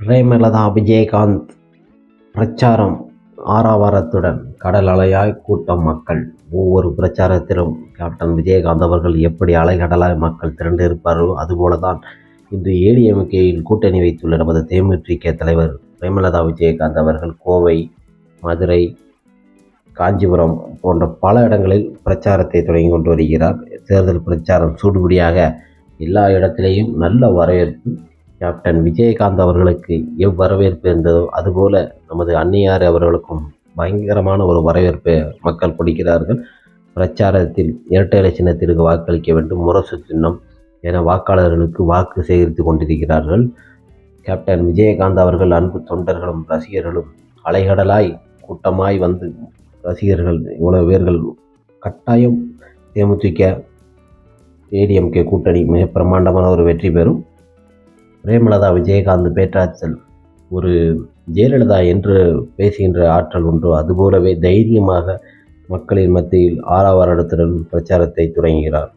பிரேமலதா விஜயகாந்த் பிரச்சாரம் ஆரவாரத்துடன் கடல் அலையாய் கூட்டம் மக்கள். ஒவ்வொரு பிரச்சாரத்திலும் கேப்டன் விஜயகாந்த் அவர்கள் எப்படி அலைகடலாய் மக்கள் திரண்டு இருப்பாரோ அதுபோல தான் இன்று ஏடிஎம்கேயில் கூட்டணி வைத்துள்ள நமது தேமுதிக தலைவர் பிரேமலதா விஜயகாந்த் அவர்கள் கோவை மதுரை காஞ்சிபுரம் போன்ற பல இடங்களில் பிரச்சாரத்தை தொடங்கி கொண்டு வருகிறார். தேர்தல் பிரச்சாரம் சூடுபிடியாக எல்லா இடத்திலேயும் நல்ல வரவேற்பு கேப்டன் விஜயகாந்த் அவர்களுக்கு எவ்வரவேற்பு இருந்ததோ அதுபோல நமது அன்னியார் அவர்களுக்கும் பயங்கரமான ஒரு வரவேற்பை மக்கள் கொடுக்கிறார்கள். பிரச்சாரத்தில் இரட்டை சின்னத்திற்கு வாக்களிக்க வேண்டும். முரசு சின்னம் என வாக்காளர்களுக்கு வாக்கு சேகரித்து கொண்டிருக்கிறார்கள். கேப்டன் விஜயகாந்த் அவர்கள் அன்பு தொண்டர்களும் ரசிகர்களும் அலைகடலாய் கூட்டமாய் வந்து ரசிகர்கள் இவ்வளவு பேர்கள் கட்டாயம் தேமுதிக ஏடிஎம்கே கூட்டணி மிக பிரம்மாண்டமான ஒரு வெற்றி பெறும். பிரேமலதா விஜயகாந்த் பேட்டாச்சல் ஒரு ஜெயலலிதா என்று பேசுகின்ற ஆற்றல் உண்டோ. அதுபோலவே தைரியமாக மக்களின் மத்தியில் ஆறாவாரத்துடன் பிரச்சாரத்தை தொடங்குகிறார்.